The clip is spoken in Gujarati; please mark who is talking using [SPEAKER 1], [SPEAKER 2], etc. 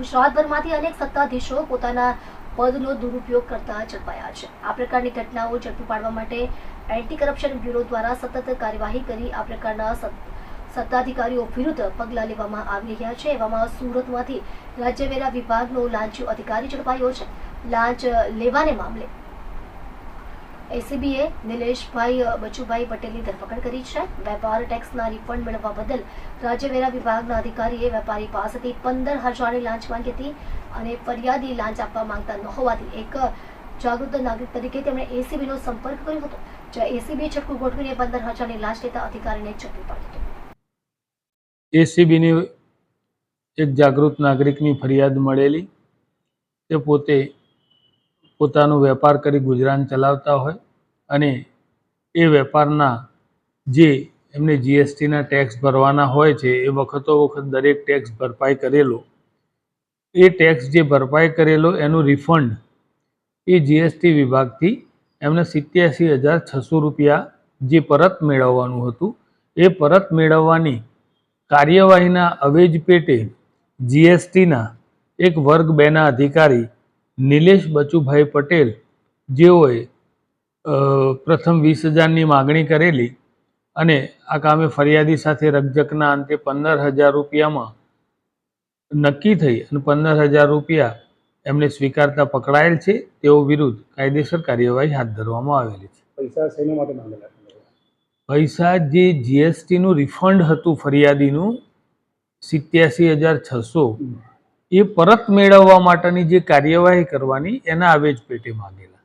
[SPEAKER 1] ગુજરાતભરમાંથી અનેક સત્તાધીશો પોતાના પદનો દુરુપયોગ કરતા ઝડપાયા છે. આ પ્રકારની ઘટનાઓ ઝડપી પાડવા માટે એન્ટી કરપ્શન બ્યુરો દ્વારા સતત કાર્યવાહી કરી આ પ્રકારના સત્તાધિકારીઓ વિરુદ્ધ પગલાં લેવામાં આવી રહ્યા છે. એવામાં સુરતમાંથી રાજ્યવેરા વિભાગનો લાંચ અધિકારી ઝડપાયો છે. લાંચ લેવાને મામલે એસીબીએ નિલેશભાઈ બચુભાઈ પટેલની ધરપકડ કરી છે. વેપાર ટેક્સના રિફંડ મેળવવા બદલ રાજ્યવેરા વિભાગના અધિકારીએ વેપારી પાસેથી પંદર હજારની લાંચ માંગી હતી અને ફરિયાદી લાંચ આપવા માંગતા ન હોવાથી એક જાગૃત નાગરિક તરીકે તેમણે એસીબીનો સંપર્ક કર્યો હતો. જ્યાં એસીબી છટકું ગોઠવીને પંદર હજારની લાંચ લેતા અધિકારીને ઝડપી પાડ્યો હતો.
[SPEAKER 2] એસીબીની એક જાગૃત નાગરિકની ફરિયાદ મળેલી. તે પોતે પોતાનો વેપાર કરી ગુજરાન ચલાવતા હોય અને એ વેપારના જે એમને જીએસટીના ટેક્સ ભરવાના હોય છે, એ વખતો વખત દરેક ટેક્સ ભરપાઈ કરેલો. એ ટેક્સ જે ભરપાઈ કરેલો, એનું રિફંડ એ જીએસટી વિભાગથી એમને સિત્યાસી હજાર છસો રૂપિયા જે પરત મેળવવાનું હતું. એ પરત મેળવવાની કાર્યવાહીના અવેજ પેટે જીએસટીના એક વર્ગ બેના અધિકારી નિલેશ બચુભાઈ પટેલ જેઓએ પ્રથમ વીસ હજારની માગણી કરેલી અને આ કામે ફરિયાદી સાથે રકઝકના અંતે પંદર હજાર રૂપિયામાં નક્કી થઈ અને પંદર હજાર રૂપિયા એમને સ્વીકારતા પકડાયેલ છે તેઓ વિરુદ્ધ કાયદેસર કાર્યવાહી હાથ ધરવામાં આવેલી છે
[SPEAKER 3] પૈસા શેના માટે માંગેલા
[SPEAKER 2] પૈસા જે જીએસટીનું રિફંડ હતું ફરિયાદીનું સિત્યાસી હજાર છસો. એ પરત મેળવવા માટેની જે કાર્યવાહી કરવાની એના આવેજ પેટે માંગેલા.